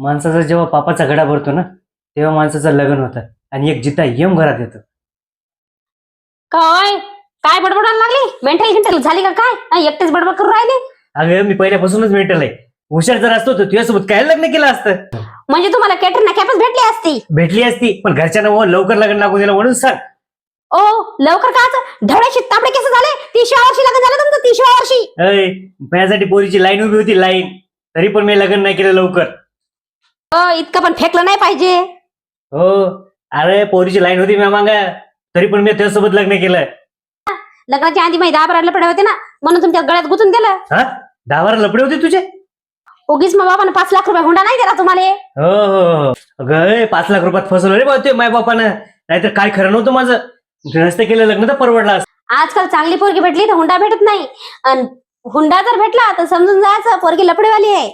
माणसाचा जेव्हा पापाचा घडा भरतो ना तेव्हा माणसाचं लग्न होतं आणि एक जिता यम घरात येतो. काय? काय बडबडायला लागली? मेंटल गिंटल झाली का काय? हा, एकटेच बडबड करून राहिले? अगं मी पहिल्यापासूनच मेंटल आहे. हुशार जर असतो तर तुझ्यासोबत काय लग्न केलं असतं? म्हणजे तुम्हाला कॅटरीना कॅपच भेटली असती? भेटली असती पण घरच्यांना मग लवकर लग्न लागू दिलं म्हणून सांग. ओ लवकर काच ढवळ्याशी तांबडे केस झाले? तिसऱ्या वर्षी लग्न झालं तुमचं तिसऱ्या वर्षी? अय माझ्यासाठी पोरीची लाईन उभी होती लाईन. तरी पण मी लग्न नाही केलं लवकर. अ, इतकं पण फेकलं नाही पाहिजे. हो अरे पोरीची लाईन होती मी मांग. तरी पण मी त्याच्यासोबत लग्न केलं. लग्नाच्या आधी माहिती दहा लपडे होते ना म्हणून तुमच्या गळ्यात गुंतून दिलं हा? दहा बारा लपडे होते तुझे? उगीच मग बाबानं पाच लाख रुपये हुंडा नाही दिला तुम्हाला. हो हो हो. अगं ए, पाच लाख रुपयात फसवलं रे बाबा माय बापानं. नाहीतर काय खरं नव्हतं माझं. नसतं केलं लग्न तर परवडलं असतं. आजकाल चांगली पोरगी भेटली तर हुंडा भेटत नाही. हुंडा जर भेटला तर समजून जायचं पोरगी लपडेवाली आहे.